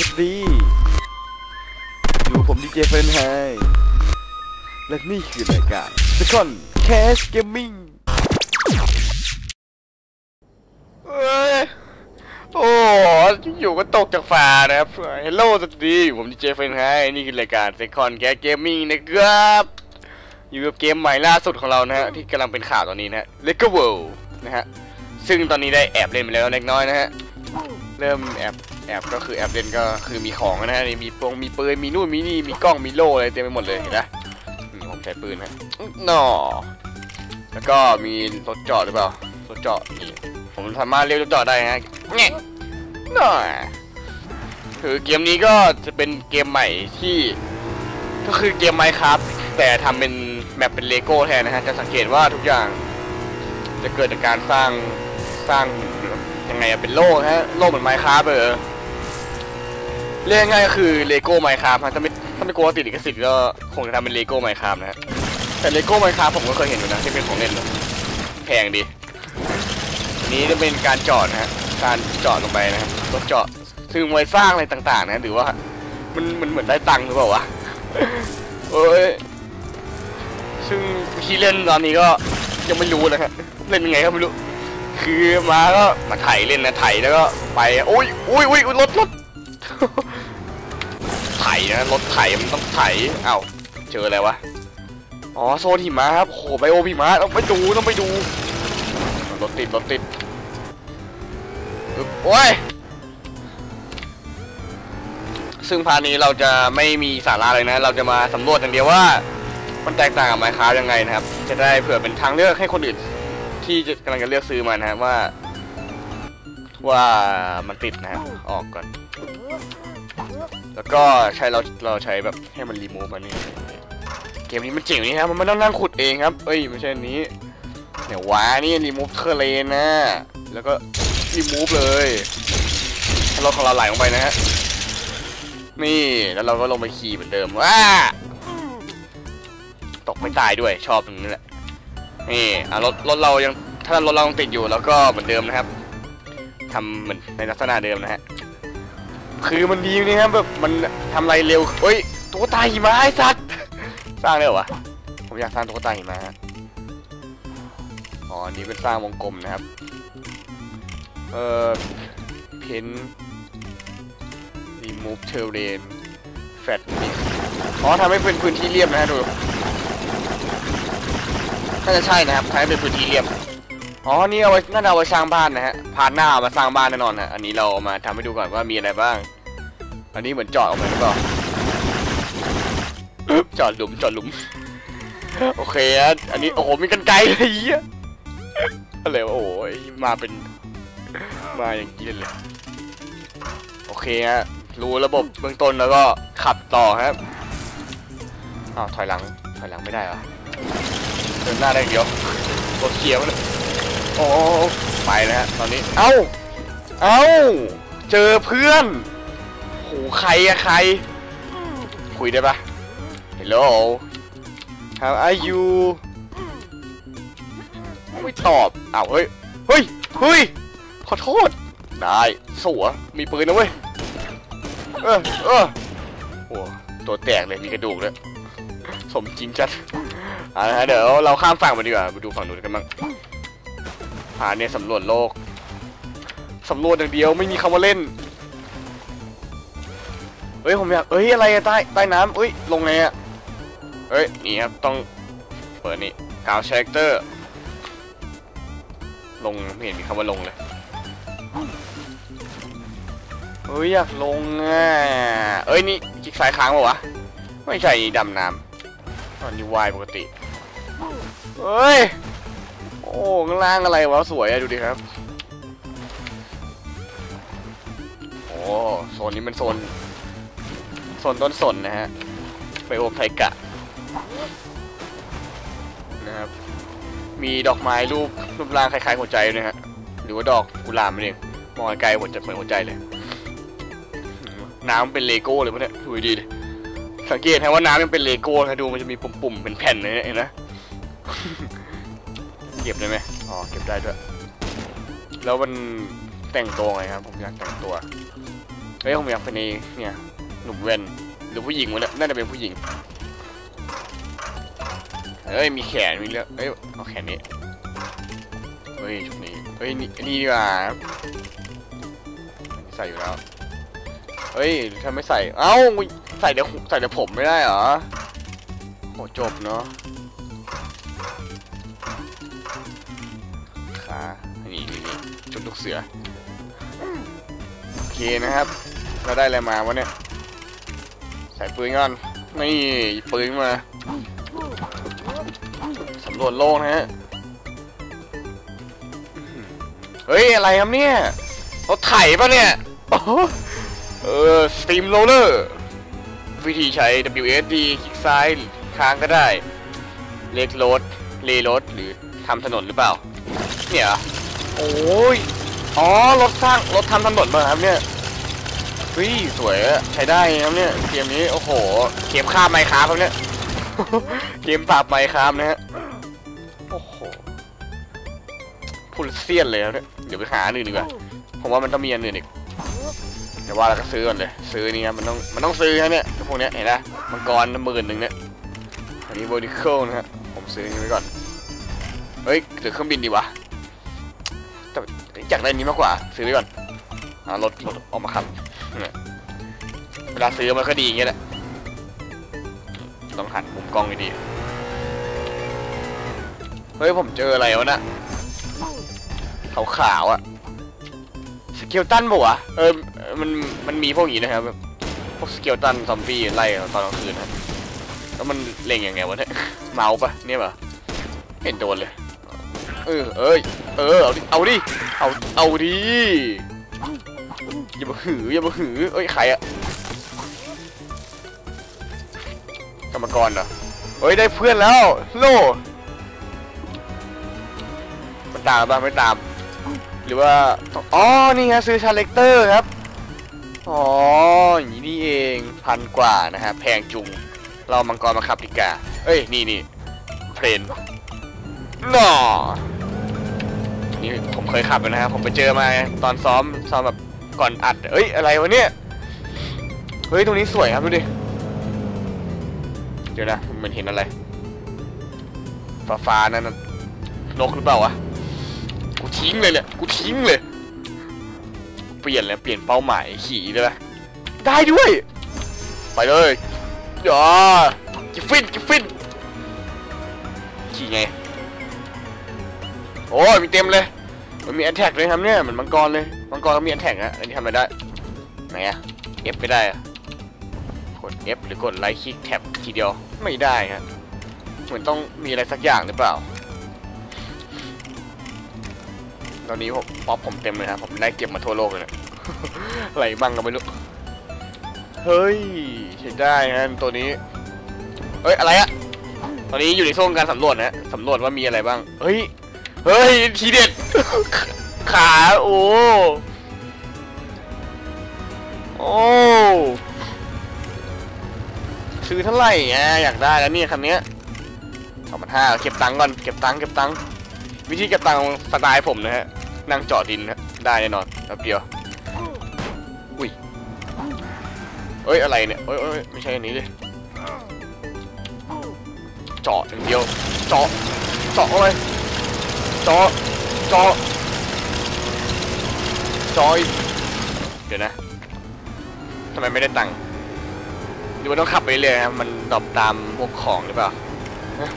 สวัสดี อยู่ผมดีเจเฟรนไฮและนี่คือรายการ Second Cast Gaming เอ้ยโอ้อยู่ก็ตกจากฟ้านะครับเฮลโลสวัสดีผมดีเจเฟรนไฮนี่คือรายการ Second Cast Gaming นะครับอยู่กับเกมใหม่ล่าสุดของเรานะฮะที่กำลังเป็นข่าวตอนนี้นะฮะ Lego World นะฮะซึ่งตอนนี้ได้แอบเล่นไปแล้วเล็กน้อยนะฮะ เริ่มแอบ แอบก็คือแอบเล่นก็คือมีของนะฮะนี่มีปงมีปืนมีนู่นมีนี่มีกล้องมีโล่อะไรเต็มไปหมดเลยเห็นไหมนี่ผมใช้ปืนนะนอแล้วก็มีรถจอดหรือเปล่ารถจอดนี่ผมสามารถเรียกรถจอดได้ฮะแง่ยน่อคือเกมนี้ก็จะเป็นเกมใหม่ที่ ก็คือเกมไมค์ครับแต่ทำเป็นแมปเป็นเลโก้แทนนะฮะจะสังเกตว่าทุกอย่าง จะเกิดจากการสร้างสร้างยังไงอะเป็นโลกฮะโลกเหมือนไมค์ครับเออ เรียกง่ายก็คือเลโก้ไมค์ครับถ้าไม่ถ้าไม่กลัวติดลิขสิทธิ์ก็คงจะทำเป็นเลโก้ไมค์ครับนะฮะแต่เลโก้ไมค์ครับผมก็เคยเห็นอยู่นะที่เป็นของเล่นแพงดีนี้จะเป็นการจอดนะฮะการจอดลงไปนะครับรถจอดซึ่งไว้สร้างอะไรต่างๆ นะหรือว่ามันมันเหมือนได้ตังค์หรือเปล่าวะเอ้ยซึ่งที่เล่นตอนนี้ก็ยังไม่รู้นะฮะเล่นยังไงก็ไม่รู้ คือมาก็มาไถเล่นนะไถแล้วก็ไปโอ้ยโอ้ยโอ้ยรถรถ ไถนะรถไถมันต้องไถเอ้าเจออะไรวะอ๋อโซนหิมะครับโอ้โหไบโอหิมะต้องไปดูต้องไปดูรถติดรถติดโอ้ยซึ่งพานี้เราจะไม่มีสาระเลยนะ เราจะมาสำรวจอย่างเดียวว่ามันแตกต่างกับไมค์ครายังไงนะครับ จะได้เผื่อเป็นทางเลือกให้คนอื่นที่กำลังจะเลือกซื้อมันนะครับว่า ว่ามันติดนะครับออกก่อน แล้วก็ใช้เราเราใช้แบบให้มันรีมูฟมันนี่เกมนี้มันเจ๋งนี่ครับมันไม่ต้องนั่งขุดเองครับเอ้ยไม่ใช่อันนี้เนี่ยวะนี่รีมูฟเทเลนนะแล้วก็รีมูฟเลยรถของเราไหลลงไปนะฮะนี่แล้วเราก็ลงไปขี่เหมือนเดิมว้าตกไม่ตายด้วยชอบตรงนี้แหละนี่อะรถรถเรายังถ้ารถเรายังติดอยู่แล้วก็เหมือนเดิมนะครับ ทำเหมือนในลักษณะเดิมนะฮะ คือมันดีนี่ครับแบบมันทำอะไรเร็วเฮ้ยตุ๊กตาหิมะไอ้สัตว์ สร้างได้เหรอวะ ผมอยากสร้างตุ๊กตาหิมะอ๋ออันนี้เป็นสร้างวงกลมนะครับ เอ่อ เพน remove terrain fat mix อ๋อทำให้เป็นพื้นที่เรียบนะฮะดูน่าจะใช่นะครับทำให้เป็นพื้นที่เรียบ อ๋อ นี่เอาไว้น่าเอาไว้สร้างบ้านนะฮะ พาร์ทหน้าเอามาสร้างบ้านแน่นอนฮะ อันนี้เราเอามาทำให้ดูก่อนว่ามีอะไรบ้าง อันนี้เหมือนเจาะออกมาหรือเปล่าอึ๊บเจาะหลุมเจาะหลุม โอเคฮะ อันนี้โอ้โห มีกันไกลเลยเหี้ยอะไรวะโอ้ยมาเป็น มาอย่างนี้เลย โอเคฮะ รู้ระบบเบื้องต้นแล้วก็ขับต่อครับอ้าวถอยหลัง ถอยหลังไม่ได้เหรอเดินหน้าได้เดียวรถเขียวเลย อ้ไปนะฮะตอนนี้ เอ้า เอ้า เจอเพื่อนโหใครอะใคร คุยได้ปะ Hello How are you ไม่ตอบอ้าวเฮ้ย เฮ้ย เฮ้ย ขอโทษได้สัวมีปืนนะเว้ย เออเออโอ้ตัวแตกเลย มีกระดูกด้วยสมจริงจัดอ่านะฮะเดี๋ยวเราข้ามฝั่งมาดีกว่ามาดูฝั่งนู้นกันบ้าง อ่าเนี่ยสำรวจโลกสำรวจอย่างเดียวไม่มีคำว่าเล่นเฮ้ยผมอยากเฮ้ยอะไรอะใต้ใต้น้ำเฮ้ยลงไงอะเฮ้ยนี่ครับต้องเปิดนี่กาวเชคเตอร์ลงไม่เห็นมีคำว่าลงเลยเฮ้ยอยากลงอะเอ้ยนี่คลิกซ้ายค้างปะวะไม่ใช่นี่ดำน้ำอันนี้วายปกติเฮ้ย โอ้ข้างล่างอะไรวะสวยอะดูดิครับ โอ้โซนนี้มันโซนโซนต้นสนนะฮะไปโอมไทกะนะครับ มีดอกไม้รูปรูปร่างคล้ายๆหัวใจด้วยฮะหรือว่าดอกกุหลาบนั่นเองมองไกลๆหมือนจะเหมือนหัวใจเลย น้ำเป็นเลโก้เลยปะเนี่ยดูดีดิสังเกตนะว่าน้ำยังเป็นเลโก้นะดูมันจะมีปุ่มๆเป็นแผ่นเลยนี่ยเห็นไหม เก็บได้ไหมอ๋อ เก็บได้ด้วย แล้วมันแต่งตัวไงครับ ผมอยากแต่งตัว เฮ้ย ผมอยากเป็นเนี่ย หนุ่มเวนหรือผู้หญิงวะเนี่ยน่าจะเป็นผู้หญิง เฮ้ย มีแขน มีเลือดเอ้ย เอาแขนนี้ เฮ้ยชุดนี้ เฮ้ย นี่นี่ดีกว่าใส่อยู่แล้ว เฮ้ยถ้าไม่ใส่ เอ้า ใส่เดี๋ยวใส่เดี๋ยวผมไม่ได้เหรอโหจบเนาะ เสือโอเคนะครับ เราได้อะไรมาวะเนี่ย ใส่ปืนก่อน นี่ปืนมาสำรวจโลกนะฮะ เฮ้ย อะไรครับเนี่ยรถไถปะเนี่ยเออสตีมโรลเลอร์วิธีใช้ WSD คลิกซ้ายค้างก็ได้ เล็กรถเลรถหรือทำถนนหรือเปล่า เนี่ย โอ้ย อ๋อ รถสร้าง รถทำถนนมาครับเนี่ยเฮ้ยสวยอะใช้ได้ครับเนี่ย เกมนี้ โอ้โห เกมข้ามไมค์ครับเนี่ย เกมปราบไมค์ครับนะฮะ โอ้โหพูดเซียนเลยครับเนี่ย เดี๋ยวไปหาอันอื่นดีกว่า ผมว่ามันต้องมีอันอื่นอีกเดี๋ยวว่าเราก็ซื้อก่อนเลย ซื้อนี่ครับมันต้อง มันต้องซื้อครับเนี่ย พวกเนี้ยเห็นนะมังกรหมื่นหนึ่งเนี่ย อันนี้ vertical นะฮะ ผมซื้ออันนี้ไว้ก่อน เฮ้ยเดี๋ยวเครื่องบินดีวะแต่ อยากได้นนี้มากกว่า ซื้อไว้ก่อนอ่ารถรถออกมาขับเวลาซื้อมันก็ดีอย่างเงี้ยแหละต้องหันมุมกล้องดีๆเฮ้ยผมเจออะไรวะน่ะขาวๆอะสเกลตันปะวะเออมันมันมีพวกนี้นะครับพวกสเกลตันซอมบี้ไล่ตอนกลางคืนนะแล้วมันเล็งยังไงวะเนี่ยเมาปะเนี่ยปะเห็นโดนเลยเออเอ้ย เออเอาดิ เอาดิ เอา เอาดิ อย่ามาหือ อย่ามาหือ เอ้ยใครอะกรรมกรเหรอเฮ้ยได้เพื่อนแล้ว โลมันตามบ้างไม่ตาม หรือว่าอ๋อนี่ไงซื้อชาเลคเตอร์ครับ อ๋ออย่างนี้นี่เองพันกว่านะฮะแพงจุง เรามังกรมาขับดีกาเอ้ยนี่นี่เพลนน่อ นี่ผมเคยขับนะครับ ผมไปเจอมาตอนซ้อมซ้อมแบบก่อนอัด เอ้ยอะไรวะเนี่ย เฮ้ยตรงนี้สวยครับดูดิ เดี๋ยวนะเหมันเห็นอะไร ฟ้าฟ้านั่นนกหรือเปล่าวะ กูทิ้งเลยเนี่ย กูทิ้งเลย เปลี่ยนเลยเปลี่ยนเป้าหมายขี่เลยนะได้ด้วย ไปเลยอย่ากิฟฟินกิฟฟินขี่ไง โอ้ยมีเต็มเลย มันมีแอนแท็กเลยครับเนี่ยเหมือนมังกรเลยมังกรก็มีแอนแท็กอะอันนี้ทำอะไรได้ไหนอะ F ไม่ได้อะกด F หรือกดไลท์คลิกแท็บทีเดียวไม่ได้ครับเหมือนต้องมีอะไรสักอย่างหรือเปล่า ตอนนี้ผมป๊อปผมเต็มเลยครับผมได้เก็บมาทั่วโลกเลยนะอะไรบ้างก็ไม่รู้เฮ้ยใช้ได้ฮะตัวนี้เฮ้ยอะไรอะตอนนี้อยู่ในช่วงการสำรวจนะสำรวจว่ามีอะไรบ้าง เฮ้ย เฮ้ยทีเด็ด ขาโอ้โอ้ซื้อเท่าไหร่อะอยากได้แล้วเนี่ยคันเนี้ยสองพันห้าเก็บตังค์ก่อนเก็บตังค์เก็บตังค์วิธีเก็บตังค์สไตล์ผมนะฮะนั่งเจาะดินนะได้แน่นอนแป๊บเดียวอุ้ยเอ้ยอะไรเนี่ยเอ้ยเอ้ยไม่ใช่อันนี้เลยเจาะอย่างเดียวเจาะเจาะเข้าไป จอจอจอยเดี๋ยวนะทำไมไม่ได้ตังค์หรือว่าต้องขับไปเรื่อยๆครับมันดรอปตามพวกของหรือเปล่า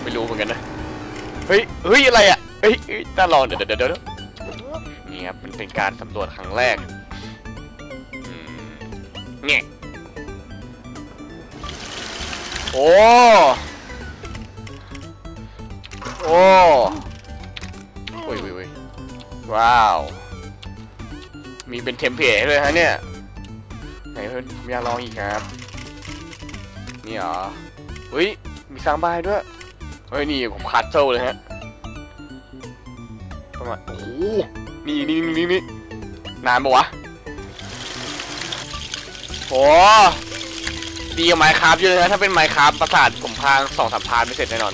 ไม่รู้เหมือนกันนะเฮ้ยเฮ้ยอะไรอะเฮ้ยเฮ้ยน่าลองเดี๋ยวเดี๋ยวเดี๋ยวนี่ครับมันเป็นการสำรวจครั้งแรกเนี่ยโอ้โอ้ อุ้ยอุ้ยอุ้ยว้าว มีเป็นเทมเพลตเลยฮะเนี่ย ไหนเพื่อนผมอยากลองอีกครับ นี่เหรอเฮ้ย มีสร้างบ้านด้วย เฮ้ย นี่ผมคัดเซลเลยฮะประมาณโอ้โหนี่นี่นี่นี่นานปะวะโอ้ดีกับไมค์คราฟเยอะนะถ้าเป็นไมค์คราฟประสาทผมพางสองสามพานไม่เสร็จแน่นอน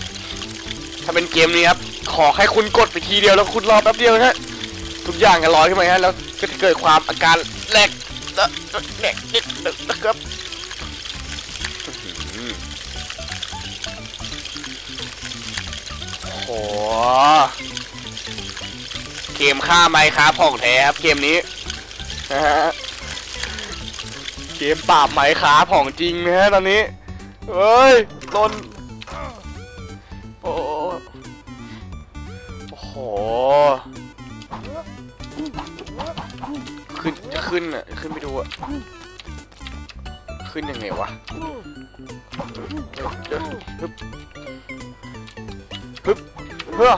ถ้าเป็นเกมนี้ครับ ขอให้คุณกดไปทีเดียวแล้วคุณรอแป๊บเดียวนะฮะทุกอย่างจะลอยขึ้นมาฮะแล้วก็จะเกิดความอาการแหลกนะเด็กนิดนึงนะครับโอ้โหเกมฆ่าไมครับของแท้ครับเกมนี้นะฮะเกมปราบไมค์ครับของจริงนะฮะตอนนี้เฮ้ยหล่น ขึ้นจะขึ้นอะ ขึ้นไปดูอะ ขึ้นยังไงวะฮึบฮึบเฮ้อ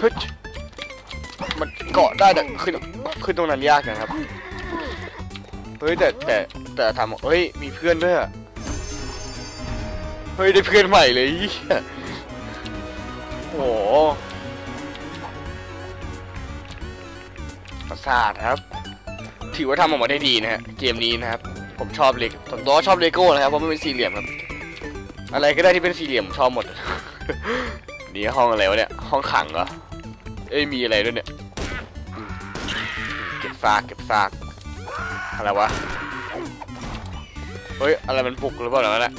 ฮึดมันเกาะได้แต่ขึ้นขึ้นตรงนั้นยากนะครับ เฮ้ยแต่แต่แต่ทำเฮ้ยมีเพื่อนด้วยอะ เฮ้ยได้เพื่อนใหม่เลยเหี้ย ประสาทครับ ถือว่าทำออกมาได้ดีนะฮะ เกมนี้นะครับ ผมชอบเลกผมตัวชอบเลโก้นะครับเพราะมันเป็นสี่เหลี่ยมครับ อะไรก็ได้ที่เป็นสี่เหลี่ยมชอบหมด นี่ห้องอะไรวะเนี่ย ห้องขังเหรอ เอ้ยมีอะไรด้วยเนี่ย เก็บซากเก็บซาก อะไรวะ เฮ้ยอะไรมันปลุกหรือเปล่าเนี่ย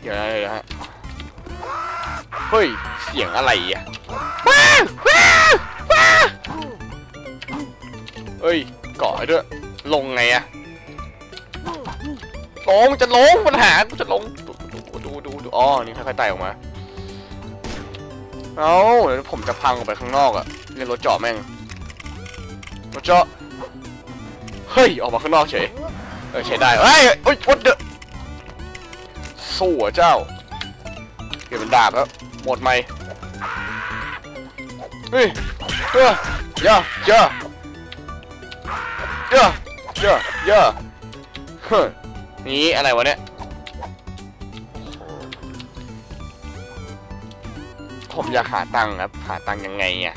เดี๋ยวนะเดี๋ยวนะฮะ เฮ้ย เสียงอะไรอะว้าวว้าวว้าวเอ้ยเกาะให้ด้วย ลงไงอะลงจะลงปัญหากูจะลงดูดูดูดูดูอ๋อนี่ค่อยๆไต่ออกมา เอาเดี๋ยวผมจะพังออกไปข้างนอกอะเรียนรถเจาะแม่ง รถเจาะ เฮ้ย ออกมาข้างนอกเฉย เออใช้ได้เฮ้ยโอ๊ยวัดเดอะสู้เหรอเจ้า เก็บเป็นดาบแล้วห มดไหมเฮ้ยเยอะเยอะเยอะเยอะเยอะเยอะเฮ้ยนี่อะไรวะเนี่ยผมอยากหาตังค์ครับ หาตังค์ยังไงอะ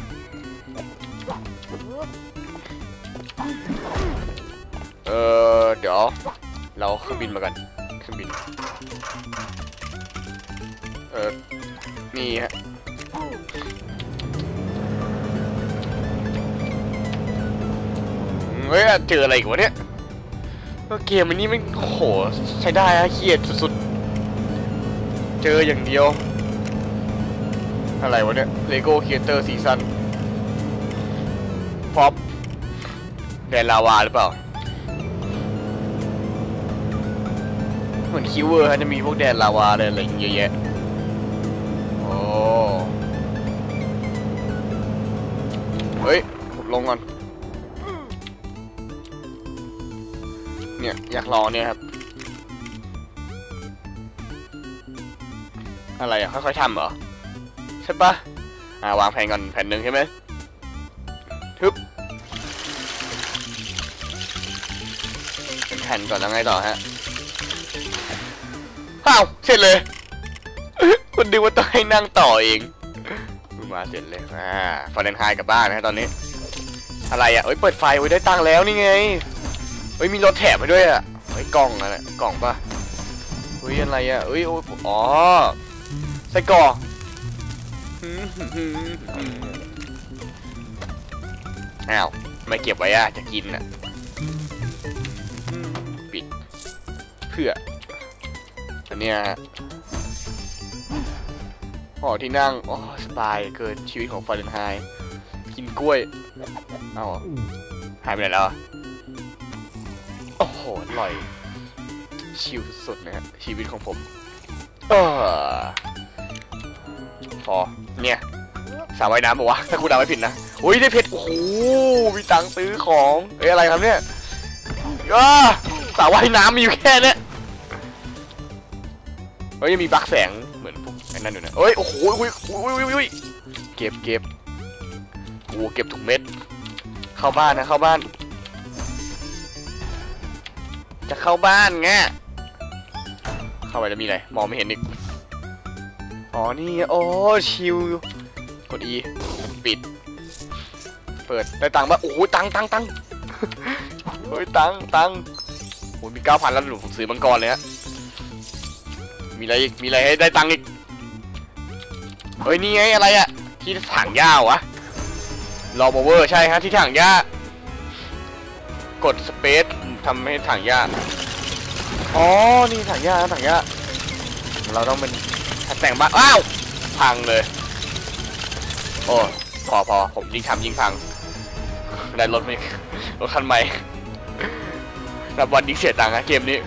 เออเดี๋ยว เราเครื่องบินมากันเครื่องบิน เออ นี่ฮะเฮ้ยเจออะไรอีกวะเนี่ยเกมอันนี้มันโหใช้ได้ฮะเครียดสุดๆ เจออย่างเดียว อะไรวะเนี่ย Lego Creator Season ฟอปแดนลาวาหรือเปล่า เหมือนคิวเวอร์ฮะจะมีพวกแดนลาวาอะไรอะไรอย่างเงี้ยเยอะแยะ ลงก่อน เนี่ย อยากลองเนี่ยครับ อะไรอะ ค่อยๆทำเหรอ ใช่ปะอ่าวางแผนก่อนแผ่นหนึ่งใช่ไหมทึบเป็นแผ่นก่อนแล้วไงต่อฮะอ้าวเสร็จเลย คุณดูว่าต้องให้นั่งต่อเองมาเสร็จเลย อ่าฟาเรนไฮต์กลับบ้านนะฮะตอนนี้ อะไรอะเอ้ยเปิดไฟไว้ได้ตังแล้วนี่ไงเฮ้ยมีรถแถมไปด้วยอะเฮ้ยกล่องอะไรกล่องปะเฮ้ยอะไรอะเฮ้ยโอ้ยอ๋อไส้กรอกอ้าวไม่เก็บไว้อะจะกินอะปิดเพื่ออันเนี้ยหอที่นั่ง โอ้สบายเกินชีวิตของฟาเรนไฮต์ กินกล้วย เอ้าหายไปไหนแล้ว โอ้โหอร่อย ชิลสุดๆนะฮะชีวิตของผมเออพอเนี่ยสาวว่ายน้ำบอกว่าถ้ากูเดาไม่ผิดนะอุ้ยได้เพชรโอ้โหมีตังค์ซื้อของเอ้ยอะไรครับเนี่ยอ้าสาวว่ายน้ำมีอยู่แค่นี้เฮ้ยยังมีบักแสงเหมือนพวกไอ้นั่นอยู่นะเอ้ยโอ้โหอุ้ยอุ้ยอุ้ยอุ้ยเก็บเก็บ โอ้เก็บถุงเม็ด เข้าบ้านนะเข้าบ้าน จะเข้าบ้านไงเข้าไปแล้วมีอะไรมองไม่เห็นอีกอ๋อนี่โอ้ชิวกด E ปิด เปิดได้ตังค์ปะโอ้ตังค์ตังค์ตังค์เฮ้ยตังค์ตังค์โอ้ยมีเก้าพันแล้วหนูผมซื้อมังกรเลยฮะมีอะไรอีกมีอะไรให้ได้ตังค์อีกเฮ้ยนี่ไงอะไรอะที่ถังยาววะ รอโมเวอร์ใช่ฮะที่ถังหญ้ากดสเปซทำให้ถังหญ้าอ๋อ นี่ถังหญ้าถังหญ้าเราต้องเป็นแต่งบ้านอ้าว พังเลย โอ้ พอพอผมยิงทำยิงพัง ได้รถไม่รถคันใหม่รับวันยิงเสียตังค์นะเกมนี้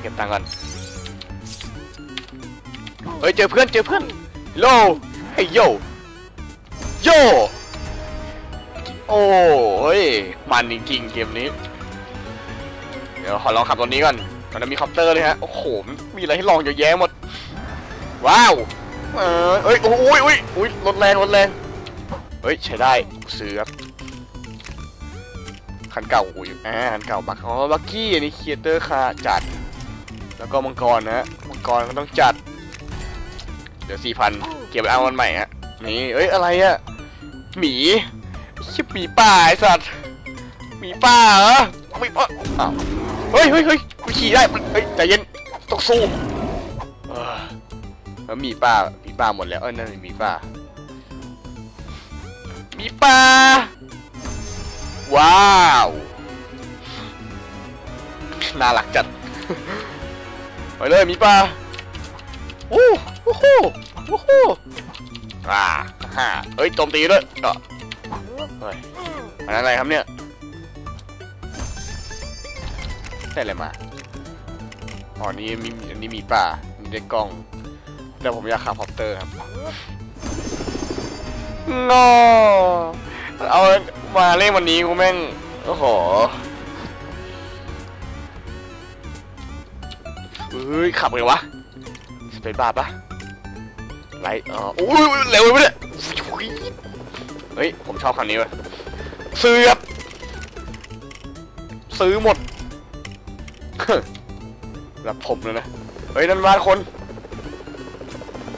เก็บตังค์ก่อน เฮ้ย เจอเพื่อน เจอเพื่อน โล เฮ้ยโย โย โอ้ยมันจริงๆเกมนี้ เดี๋ยวขอลองขับตัวนี้ก่อนตอนนั้นมีคอปเตอร์เลยฮะ โอ้โห มีอะไรให้ลองเยอะแยะหมด ว้าวเออเอ้ยโอ้ยโอ้ยโอ้ยรถแรงรถแรงเฮ้ยใช้ได้ซื้อครับคันเก่าอุ้ยอ่าคันเก่าบักอ๋อบักกี้อันนี้เคียเตอร์คาจัด แล้วก็มังกรนะฮะมังกรก็ต้องจัด เดี๋ยวสี่พันเก็บไปเอาวันใหม่ฮะนี่เอ้ยอะไรอะหมี ชิบหมีป่าไอสัตว์หมีป่าเหรอหมีป่าอ้าวเฮ้ยเฮ้ยเฮ้ยกูขี่ได้มันเฮ้ยใจเย็นต้องสู้เออแล้วหมีป่าหมีป่าหมดแล้วเออนั่นหมีป่าหมีป่าว้าวน่ารักจัดไปเลยมีป่าโอ้โหโอ้โหอ่าฮ่าเฮ้ยโจมตีด้วย เฮ้ยอันนั้นอะไรครับเนี่ยได้อะไรมาอ๋อนี่มีอันนี้มีป่ามีได้กล้อง แต่ผมอยากขับฮอปเตอร์ครับงอเอามาเล่นวันนี้กูแม่ง โอ้โหเฮ้ย ขับไงวะสเปซบาร์ปะไลท์อ๋ออุ้ยเร็วไปเลย เฮ้ย ผมชอบคันนี้เว้ยซื้อครับซื้อหมดรับผมเลยนะ เฮ้ย นั่นบ้านคน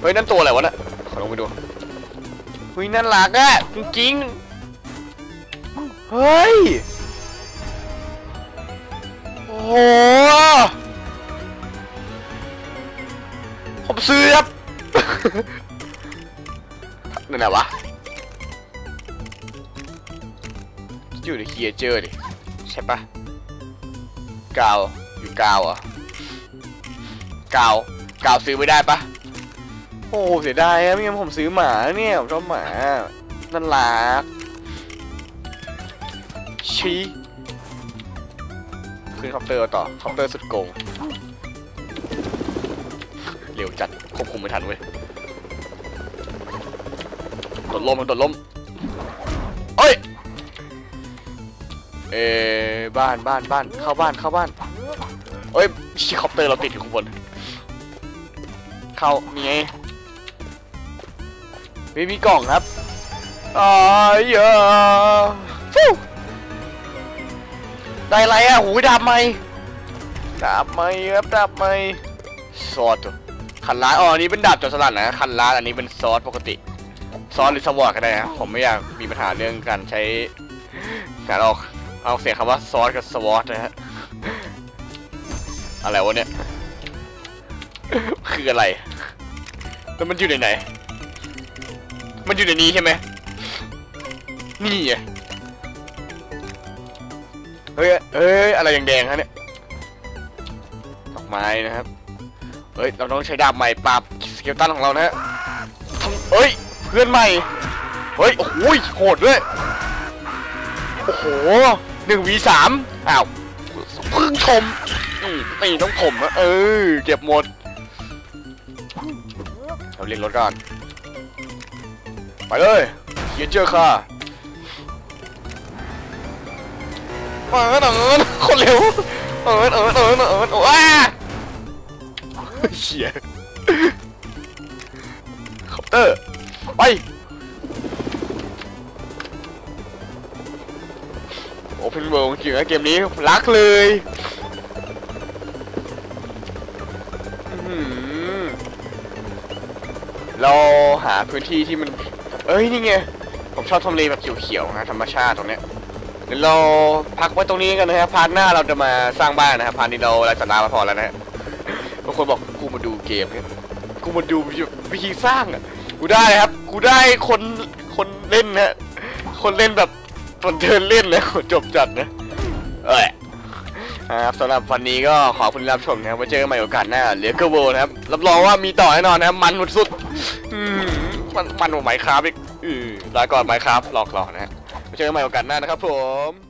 เฮ้ย นั่นตัวอะไรวะน่ะขอลงไปดู เฮ้ย นั่นหลักอะจริงๆ เฮ้ย โอ้โหผมซื้อครับนั่นไหนวะ อยู่ในเคียเจอร์ดิ ใช่ปะกาวอยู่กาวอะกาวกาวซื้อไม่ได้ปะโอ้เสียดายอะไม่งั้นผมซื้อหมาเนี่ยผมชอบหมาน่ารักชี้ขึ้นคอปเตอร์ต่อคอปเตอร์สุดโกงเร็วจัดควบคุมไม่ทันเว้ยตดลมมันตดลม ออบ้านบ้านบ้านเข้าบ้านเข้าบ้านเอ้ยชิคอปเตอร์เราติดอยู่ข้างบน เข้านี่ไงไม่มีกล่องครับอ๋อเยอะฟูได้ไรอะหูดาบไหมดาบไหมครับดาบไหมซอสคันล้านอ๋อนี้เป็นดาบจอสลัดนะคันล้านอันนี้เป็นซอสปกติ ซอสหรือสวอตก็ได้นะผมไม่อยากมีปัญหาเรื่องการใช้การออก เอาเสียงคำว่าซอสกับสวอตนะฮะ อะไรวะเนี่ย คืออะไร แล้วมันอยู่ในไหน มันอยู่ในนี้ใช่ไหม นี่ไงเฮ้ยเฮ้ย อะไรแดงๆฮะเนี่ย ดอกไม้นะครับ เฮ้ย เราต้องใช้ดาบใหม่ปราบสเกลตันของเรานะฮะเฮ้ย เพื่อนใหม่ เฮ้ย โอ้โหโหดด้วย โอ้โหหนึ่งวีสามอ้าวเพึ่งชมตีต้องผมนะเออ เก็บหมดเราเรียกรถก่อนไปเลยเฮียเจอค่ะมาเอินคนเร็วเอินเอินเอินเอินโอ้ว้าเชี่ยคอปเตอร์ไป เพนเวิลด์จริงนะเกมนี้รักเลยเราหาพื้นที่ที่มัน เอ้ยนี่ไง ผมชอบทำเลแบบเขียวๆนะธรรมชาติตรงเนี้ยเดี๋ยวเราพักไว้ตรงนี้กันนะครับพาร์ทหน้าเราจะมาสร้างบ้านนะครับพาร์ทนี้เราไร้สาระมาพอแล้วนะฮะบางคนบอกกูมาดูเกมเนี่ยกูมาดูวิธีสร้างอะกูได้ครับ กูได้คนคนเล่นนะฮะคนเล่นแบบ คนเดินเล่นเลยจบจัดนะ เอ้ยนะครับสำหรับวันนี้ก็ขอบคุณรับชมนะครับไว้เจอกันใหม่โอกาสหน้าเหลือเกอร์โวนะครับ รับรองว่ามีต่อแน่นอนนะครับ มันสุดๆมันมันกว่าไมค์ครับอีกลาก่อนไมค์ครับหลอกๆนะฮะไว้เจอกันใหม่โอกาสหน้านะครับผม